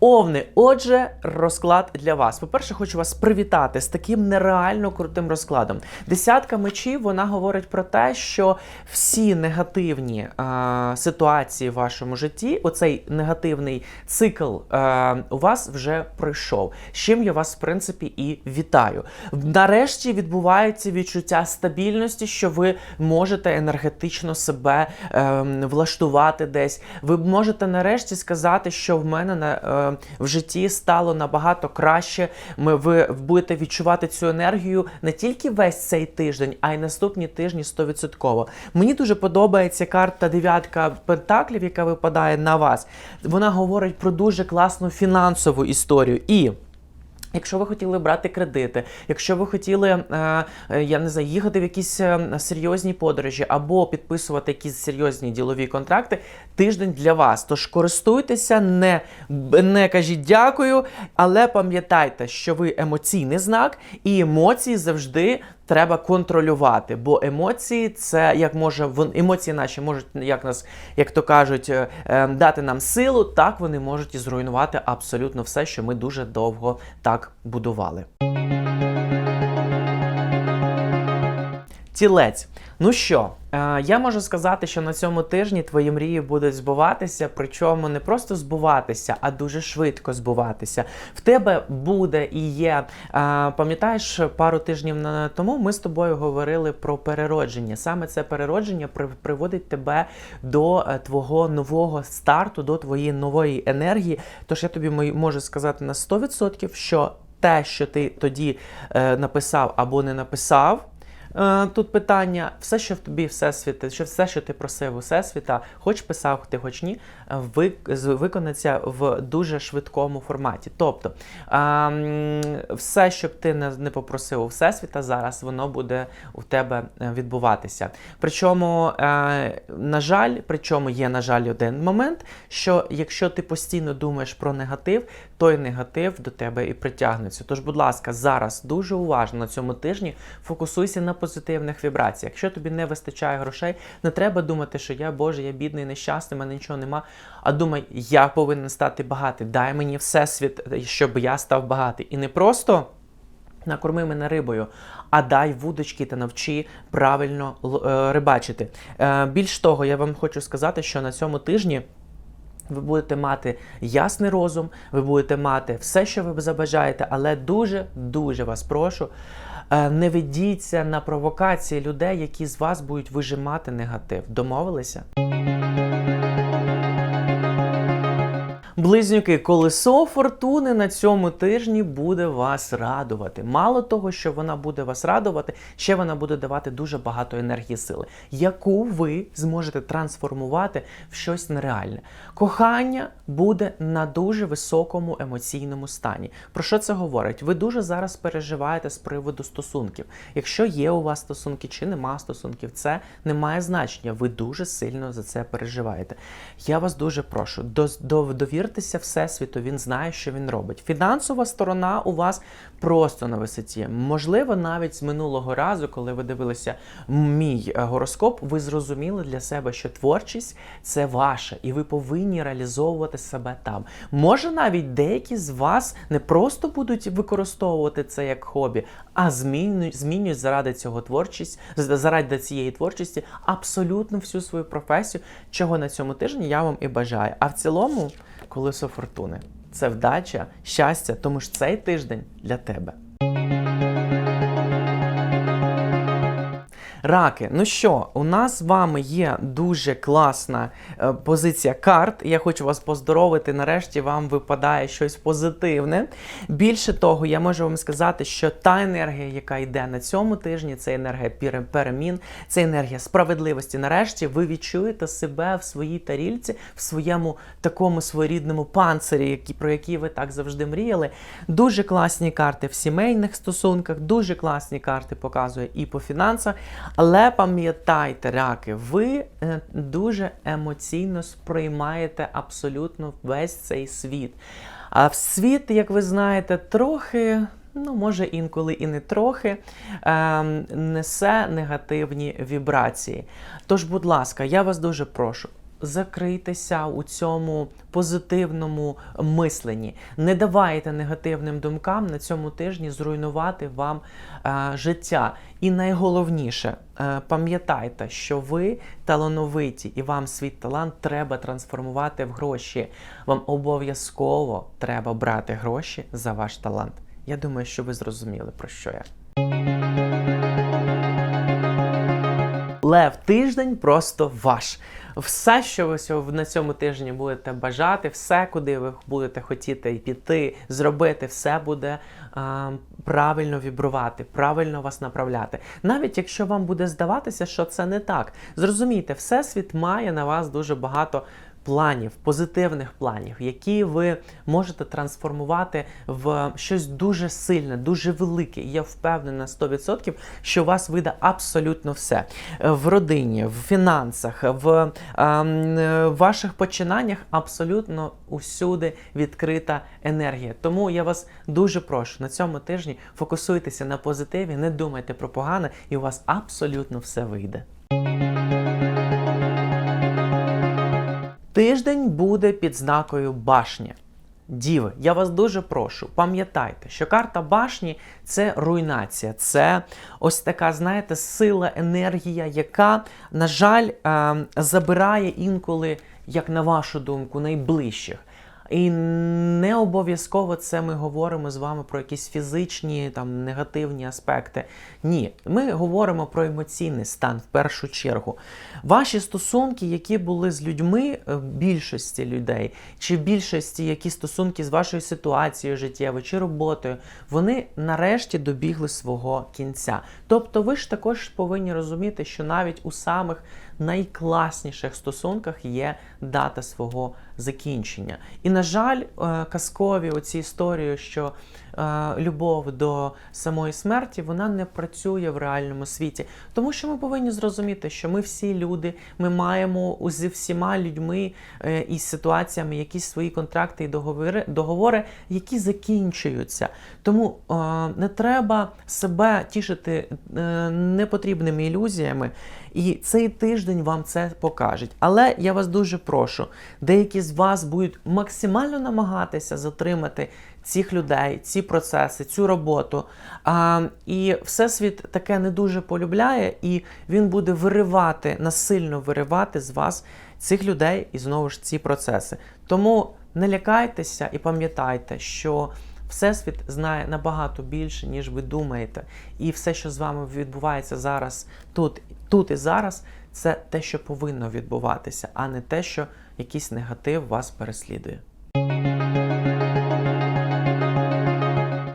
Овни, отже, розклад для вас. По-перше, хочу вас привітати з таким нереально крутим розкладом. Десятка мечів вона говорить про те, що всі негативні е, ситуації в вашому житті, оцей негативний цикл е, у вас вже пройшов. З чим я вас, в принципі, і вітаю. Нарешті відбувається відчуття стабільності, що ви можете енергетично себе е, влаштувати десь. Ви можете нарешті сказати, що в мене на, е, в житті стало набагато краще. Ви будете відчувати цю енергію не тільки весь цей тиждень, а й наступні тижні 100%. Мені дуже подобається карта дев'ятка пентаклів, яка випадає на вас. Вона говорить про дуже класну фінансову історію. І Якщо ви хотіли брати кредити, якщо ви хотіли, е, е, я не знаю, їхати в якісь е, серйозні подорожі або підписувати якісь серйозні ділові контракти, тиждень для вас. Тож користуйтеся, не, не кажіть дякую, але пам'ятайте, що ви емоційний знак, і емоції завжди треба контролювати. Бо емоції це як може вон- емоції наші можуть, як нас, як то кажуть, е, е, дати нам силу, так вони можуть і зруйнувати абсолютно все, що ми дуже довго так будували. Тілець. Ну що, е, я можу сказати, що на цьому тижні твої мрії будуть збуватися, причому не просто збуватися, а дуже швидко збуватися. В тебе буде і є. е, Пам'ятаєш, пару тижнів тому ми з тобою говорили про переродження. Саме це переродження приводить тебе до е, твого нового старту, до твоєї нової енергії. Тож я тобі можу сказати на 100%, що те, що ти тоді е, написав або не написав. Е, Тут питання, все, що в тобі всесвіт, що все, що ти просив у всесвіта, хоч писав ти, хоч ні, виконається в дуже швидкому форматі. Тобто, все, що б ти не, не попросив у всесвіта, зараз воно буде у тебе е, відбуватися. Причому, е, на жаль, причому є, на жаль, один момент, що якщо ти постійно думаєш про негатив, той негатив до тебе і притягнеться. Тож, будь ласка, зараз дуже уважно на цьому тижні фокусуйся на позитивних вібраціях. Якщо тобі не вистачає грошей, не треба думати, що я Боже, я бідний, нещасний, мене нічого нема. А думай, я повинен стати багатий. Дай мені всесвіт, щоб я став багатий. І не просто. Накорми мене рибою, а дай вудочки та навчи правильно е, рибачити. Е, більш того, я вам хочу сказати, що на цьому тижні ви будете мати ясний розум, ви будете мати все, що ви забажаєте, але дуже дуже вас прошу. е, Не ведіться на провокації людей, які з вас будуть вижимати негатив. Домовилися? Близнюки, колесо фортуни на цьому тижні буде вас радувати. Мало того, що вона буде вас радувати, ще вона буде давати дуже багато енергії сили, яку ви зможете трансформувати в щось нереальне. Кохання буде на дуже високому емоційному стані. Про що це говорить? Ви дуже зараз переживаєте з приводу стосунків. Якщо є у вас стосунки чи нема стосунків, це не має значення. Ви дуже сильно за це переживаєте. Я вас дуже прошу, доз- дов- довіртеся Всесвіту, він знає, що він робить. Фінансова сторона у вас просто на висоті. Можливо, навіть з минулого разу, коли ви дивилися мій е, гороскоп, ви зрозуміли для себе, що творчість це ваша, і ви повинні реалізовувати себе там. Може, навіть деякі з вас не просто будуть використовувати це як хобі, а змінюють, змінюють заради цього творчість, заради цієї творчості абсолютно всю свою професію, чого на цьому тижні я вам і бажаю. А в цілому, колесо фортуни це вдача, щастя, тому ж цей тиждень для тебе. Раки, ну що, у нас з вами є дуже класна е, позиція карт. Я хочу вас поздоровити. Нарешті вам випадає щось позитивне. Більше того, я можу вам сказати, що та енергія, яка йде на цьому тижні, це енергія перемін, це енергія справедливості. Нарешті ви відчуєте себе в своїй тарільці, в своєму такому своєрідному панцирі, про які ви так завжди мріяли. Дуже класні карти в сімейних стосунках, дуже класні карти показує і по фінансах. Але пам'ятайте, раки, ви е, дуже емоційно сприймаєте абсолютно весь цей світ. А в світ, як ви знаєте, трохи. Ну, може, інколи і не трохи е, несе негативні вібрації. Тож, будь ласка, я вас дуже прошу, закрийтеся у цьому позитивному мисленні. Не давайте негативним думкам на цьому тижні зруйнувати вам е, життя. І найголовніше, е, пам'ятайте, що ви талановиті, і вам свій талант треба трансформувати в гроші. Вам обов'язково треба брати гроші за ваш талант. Я думаю, що ви зрозуміли про що я. Лев тиждень просто ваш. Все, що ви на цьому тижні будете бажати, все, куди ви будете хотіти піти, зробити, все буде е, правильно вібрувати, правильно вас направляти. Навіть якщо вам буде здаватися, що це не так. Зрозумійте, всесвіт має на вас дуже багато планів, позитивних планів, які ви можете трансформувати в щось дуже сильне, дуже велике. Я впевнена на 100%, що у вас вийде абсолютно все в родині, в фінансах, в е, ваших починаннях абсолютно усюди відкрита енергія. Тому я вас дуже прошу на цьому тижні фокусуйтеся на позитиві, не думайте про погане, і у вас абсолютно все вийде. Тиждень буде під знакою башні. Діви, я вас дуже прошу, пам'ятайте, що карта башні це руйнація, це ось така, знаєте, сила, енергія, яка, на жаль, е, забирає інколи, як на вашу думку, найближчих. І не обов'язково це ми говоримо з вами про якісь фізичні там негативні аспекти. Ні, ми говоримо про емоційний стан в першу чергу. Ваші стосунки, які були з людьми, е, більшості людей, чи більшості які стосунки з вашою ситуацією життєвою чи роботою, вони нарешті добігли свого кінця. Тобто, ви ж також повинні розуміти, що навіть у самих найкласніших стосунках є дата свого закінчення. І, на жаль, е, казкові оці історії, що е, любов до самої смерті вона не працює в реальному світі. Тому що ми повинні зрозуміти, що ми всі люди, ми маємо зі всіма людьми е, і ситуаціями якісь свої контракти і договори, договори які закінчуються. Тому не треба себе тішити непотрібними ілюзіями. І цей тиждень вам це покаже. Але я вас дуже прошу, деякі з вас будуть максимально намагатися затримати цих людей, ці процеси, цю роботу. А, і Всесвіт таке не дуже полюбляє, і він буде виривати, насильно виривати з вас цих людей і знову ж ці процеси. Тому не лякайтеся і пам'ятайте, що. Всесвіт знає набагато більше, ніж ви думаєте. І все, що з вами відбувається зараз, тут, тут і зараз, це те, що повинно відбуватися, а не те, що якийсь негатив вас переслідує.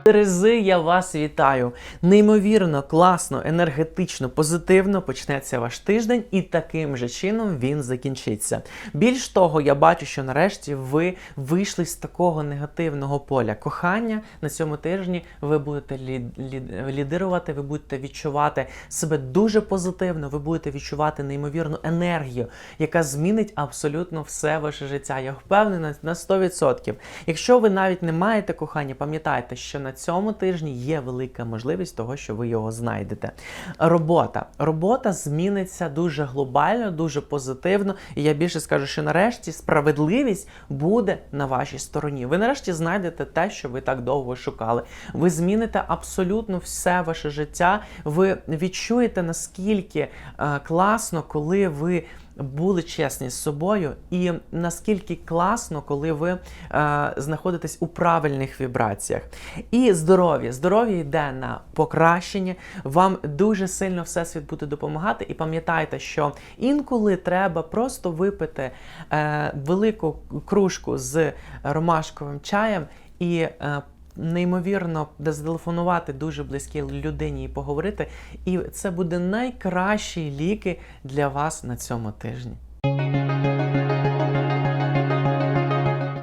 Терези, я вас вітаю. Неймовірно, класно, енергетично, позитивно почнеться ваш тиждень, і таким же чином він закінчиться. Більш того, я бачу, що нарешті ви вийшли з такого негативного поля кохання. На цьому тижні ви будете лід, лід, лідирувати, ви будете відчувати себе дуже позитивно, ви будете відчувати неймовірну енергію, яка змінить абсолютно все ваше життя. Я впевнена на 100%. Якщо ви навіть не маєте кохання, пам'ятайте, що на цьому тижні є велика можливість того, що ви його знайдете. Робота. Робота зміниться дуже глобально, дуже позитивно. І я більше скажу, що нарешті справедливість буде на вашій стороні. Ви нарешті знайдете те, що ви так довго шукали. Ви зміните абсолютно все ваше життя. Ви відчуєте наскільки е, класно, коли ви були чесні з собою, і наскільки класно, коли ви е, знаходитесь у правильних вібраціях. І здоров'я. Здоров'я йде на покращення. Вам дуже сильно всесвіт буде допомагати. І пам'ятайте, що інколи треба просто випити е, велику кружку з ромашковим чаєм і. Е, Неймовірно, зателефонувати дуже близькій людині і поговорити, і це буде найкращі ліки для вас на цьому тижні.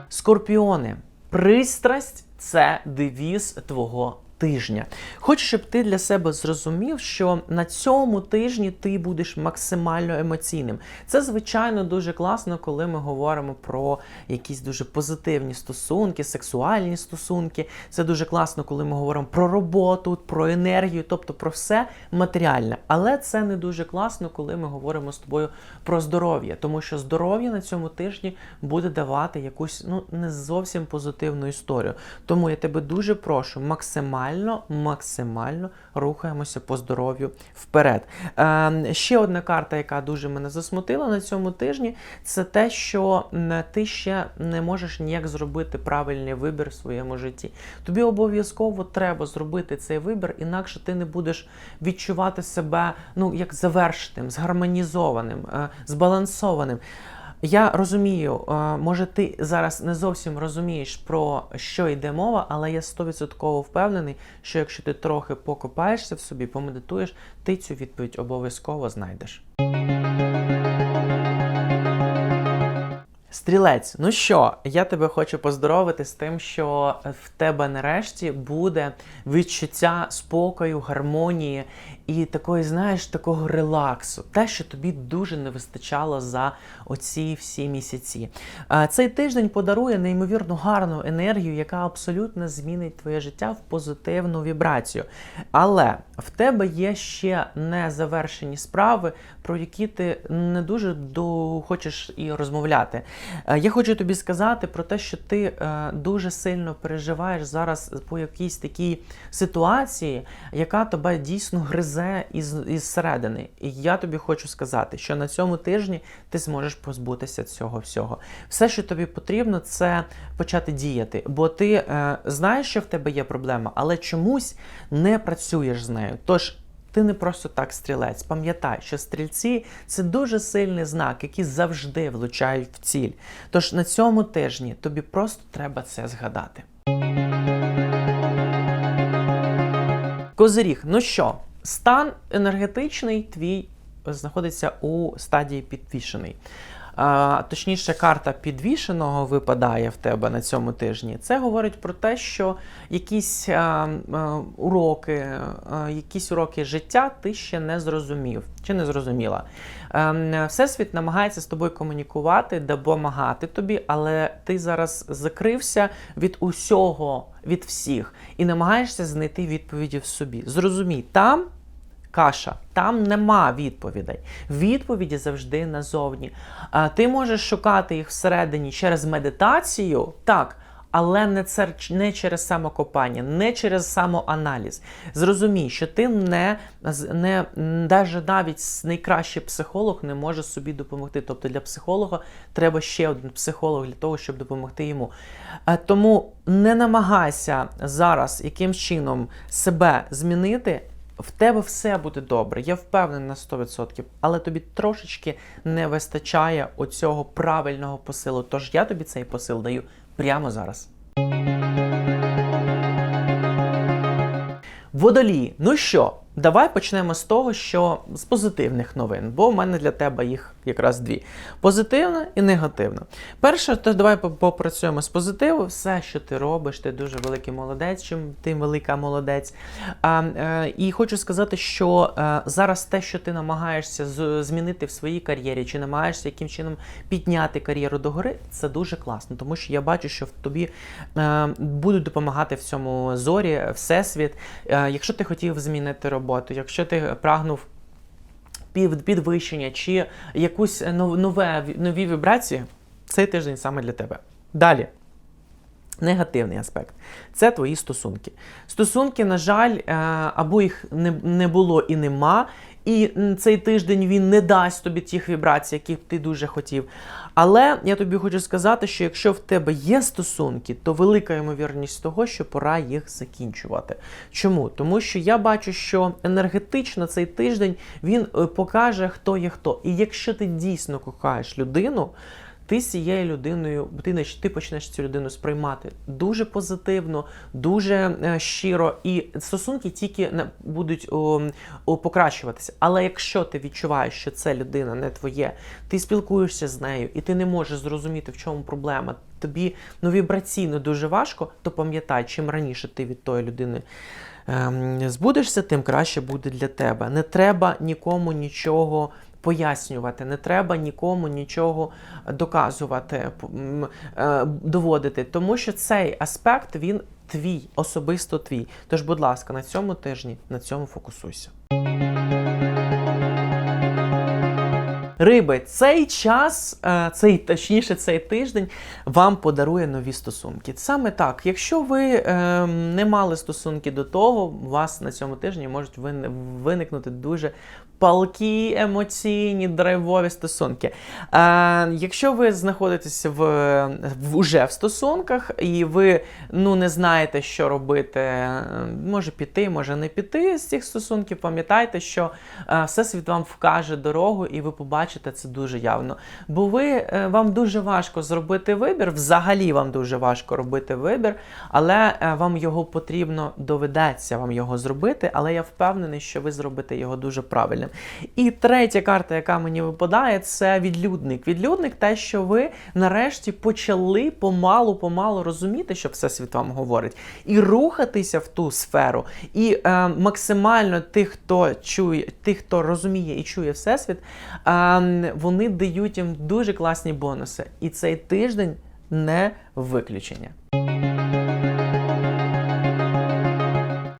Скорпіони. Пристрасть це девіз твого тижня. Хочу, щоб ти для себе зрозумів, що на цьому тижні ти будеш максимально емоційним. Це, звичайно, дуже класно, коли ми говоримо про якісь дуже позитивні стосунки, сексуальні стосунки. Це дуже класно, коли ми говоримо про роботу, про енергію, тобто про все матеріальне. Але це не дуже класно, коли ми говоримо з тобою про здоров'я, тому що здоров'я на цьому тижні буде давати якусь ну не зовсім позитивну історію. Тому я тебе дуже прошу, максимально, максимально максимально рухаємося по здоров'ю вперед. Е, ще одна карта, яка дуже мене засмутила на цьому тижні, це те, що ти ще не можеш ніяк зробити правильний вибір в своєму житті. Тобі обов'язково треба зробити цей вибір, інакше ти не будеш відчувати себе ну як завершеним, згармонізованим, е, збалансованим. Я розумію, е, може ти зараз не зовсім розумієш про що йде мова, але я 100% впевнений, що якщо ти трохи покопаєшся в собі, помедитуєш, ти цю відповідь обов'язково знайдеш. Стрілець, ну що, я тебе хочу поздоровити з тим, що в тебе нарешті буде відчуття спокою, гармонії і такої, знаєш, такого релаксу. Те, що тобі дуже не вистачало за оці всі місяці. Цей тиждень подарує неймовірно гарну енергію, яка абсолютно змінить твоє життя в позитивну вібрацію. Але в тебе є ще незавершені справи, про які ти не дуже до... хочеш і розмовляти. Я хочу тобі сказати про те, що ти е, дуже сильно переживаєш зараз по якійсь такій ситуації, яка тебе дійсно гризе із, із середини. І я тобі хочу сказати, що на цьому тижні ти зможеш позбутися цього всього. Все, що тобі потрібно, це почати діяти, бо ти е, знаєш, що в тебе є проблема, але чомусь не працюєш з нею. Тож. Ти не просто так стрілець. Пам'ятай, що стрільці це дуже сильний знак, який завжди влучають в ціль. Тож на цьому тижні тобі просто треба це згадати. Козиріг, ну що, стан енергетичний твій знаходиться у стадії підвішений. А, точніше, карта підвішеного випадає в тебе на цьому тижні. Це говорить про те, що якісь а, а, уроки, а, якісь уроки життя ти ще не зрозумів чи не зрозуміла. Ем, Всесвіт намагається з тобою комунікувати, допомагати тобі, але ти зараз закрився від усього, від всіх і намагаєшся знайти відповіді в собі. Зрозумій, там каша. Там нема відповідей. Відповіді завжди назовні. Ти можеш шукати їх всередині через медитацію, так. Але не це не через самокопання, не через самоаналіз. Зрозумій, що ти не, не навіть навіть найкращий психолог не може собі допомогти. Тобто для психолога треба ще один психолог для того, щоб допомогти йому. Тому не намагайся зараз яким чином себе змінити. В тебе все буде добре, я впевнений на 100%, але тобі трошечки не вистачає оцього правильного посилу. Тож я тобі цей посил даю прямо зараз. Водолії. Ну що, давай почнемо з того, що з позитивних новин, бо в мене для тебе їх якраз дві: позитивна і негативна. Перше, то давай попрацюємо з позитиву. Все, що ти робиш, ти дуже великий молодець, чим ти велика молодець. А, е, І хочу сказати, що е, зараз те, що ти намагаєшся змінити в своїй кар'єрі, чи намагаєшся яким чином підняти кар'єру догори, це дуже класно, тому що я бачу, що в тобі е, будуть допомагати в цьому зорі, всесвіт. Е, якщо ти хотів змінити роботу, якщо ти прагнув підвищення чи якусь нове, нові вібрації, цей тиждень саме для тебе. Далі. Негативний аспект це твої стосунки. Стосунки, на жаль, е, або їх не, не було і нема, і цей тиждень він не дасть тобі тих вібрацій, яких ти дуже хотів. Але я тобі хочу сказати, що якщо в тебе є стосунки, то велика ймовірність того, що пора їх закінчувати. Чому? Тому що я бачу, що енергетично цей тиждень він е, покаже, хто є хто. І якщо ти дійсно кохаєш людину, ти з цією людиною, ти, ти почнеш цю людину сприймати дуже позитивно, дуже е, щиро, і стосунки тільки на- будуть о, о, покращуватися. Але якщо ти відчуваєш, що це людина не твоє, ти спілкуєшся з нею, і ти не можеш зрозуміти, в чому проблема. Тобі ну, вібраційно дуже важко, то пам'ятай, чим раніше ти від тої людини ем, збудешся, тим краще буде для тебе. Не треба нікому нічого пояснювати, не треба нікому нічого доказувати, е, доводити, тому що цей аспект він твій, особисто твій. Тож, будь ласка, на цьому тижні на цьому фокусуйся. Риби, цей час, е, цей точніше, цей тиждень вам подарує нові стосунки. Саме так, якщо ви е, не мали стосунки до того, у вас на цьому тижні можуть виникнути дуже палкі, емоційні, драйвові стосунки. Е, якщо ви знаходитеся в, в уже в стосунках і ви ну не знаєте, що робити, е, може піти, може не піти з цих стосунків, пам'ятайте, що е, всесвіт вам вкаже дорогу, і ви побачите це дуже явно. Бо ви е, вам дуже важко зробити вибір, взагалі вам дуже важко робити вибір, але е, вам його потрібно доведеться вам його зробити. Але я впевнений, що ви зробите його дуже правильним. І третя карта, яка мені випадає, це відлюдник. Відлюдник те, що ви нарешті почали помалу-помалу розуміти, що всесвіт вам говорить, і рухатися в ту сферу. І е, максимально тих, хто чує, тих, хто розуміє і чує всесвіт, е, вони дають їм дуже класні бонуси. І цей тиждень не виключення.